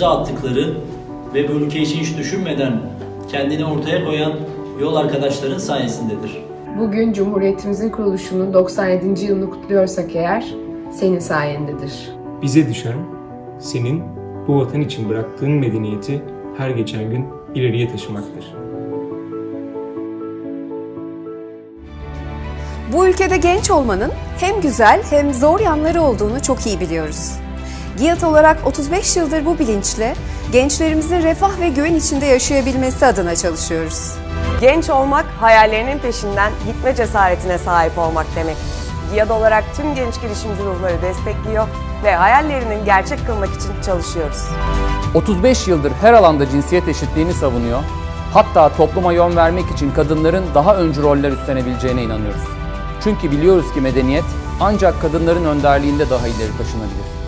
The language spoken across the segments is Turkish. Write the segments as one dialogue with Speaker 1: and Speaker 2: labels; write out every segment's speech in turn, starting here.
Speaker 1: imza attıkları ve bu ülke için hiç düşünmeden kendini ortaya koyan yol arkadaşların sayesindedir.
Speaker 2: Bugün Cumhuriyetimizin kuruluşunun 97. yılını kutluyorsak eğer senin sayendedir.
Speaker 3: Bize düşen senin bu vatan için bıraktığın medeniyeti her geçen gün ileriye taşımaktır.
Speaker 4: Bu ülkede genç olmanın hem güzel hem zor yanları olduğunu çok iyi biliyoruz. GİAD olarak 35 yıldır bu bilinçle gençlerimizin refah ve güven içinde yaşayabilmesi adına çalışıyoruz.
Speaker 5: Genç olmak, hayallerinin peşinden gitme cesaretine sahip olmak demek. GİAD olarak tüm genç girişimci ruhları destekliyor ve hayallerinin gerçek kılmak için çalışıyoruz.
Speaker 6: 35 yıldır her alanda cinsiyet eşitliğini savunuyor. Hatta topluma yön vermek için kadınların daha öncü roller üstlenebileceğine inanıyoruz. Çünkü biliyoruz ki medeniyet ancak kadınların önderliğinde daha ileri taşınabilir.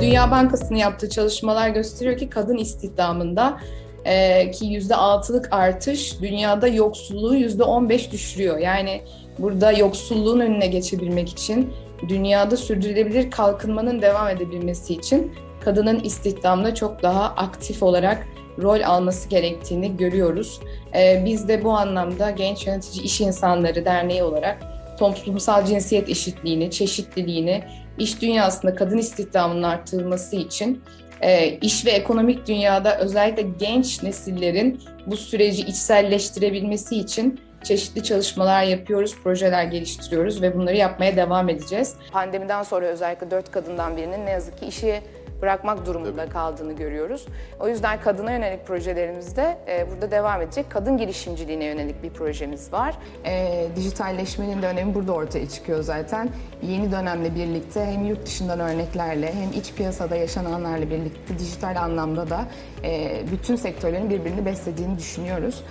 Speaker 7: Dünya Bankası'nın yaptığı çalışmalar gösteriyor ki kadın istihdamında e, ki %6'lık artış dünyada yoksulluğu %15 düşürüyor. Yani burada yoksulluğun önüne geçebilmek için, dünyada sürdürülebilir kalkınmanın devam edebilmesi için kadının istihdamda çok daha aktif olarak rol alması gerektiğini görüyoruz. E, biz de bu anlamda Genç Yönetici İş İnsanları Derneği olarak toplumsal cinsiyet eşitliğini, çeşitliliğini, iş dünyasında kadın istihdamının artırılması için e, iş ve ekonomik dünyada özellikle genç nesillerin bu süreci içselleştirebilmesi için çeşitli çalışmalar yapıyoruz, projeler geliştiriyoruz ve bunları yapmaya devam edeceğiz. Pandemiden sonra özellikle dört kadından birinin ne yazık ki işi bırakmak durumunda kaldığını görüyoruz. O yüzden kadına yönelik projelerimizde e, burada devam edecek. Kadın girişimciliğine yönelik bir projemiz var. E, dijitalleşmenin de önemi burada ortaya çıkıyor zaten. Yeni dönemle birlikte hem yurt dışından örneklerle hem iç piyasada yaşananlarla birlikte dijital anlamda da e, bütün sektörlerin birbirini beslediğini düşünüyoruz.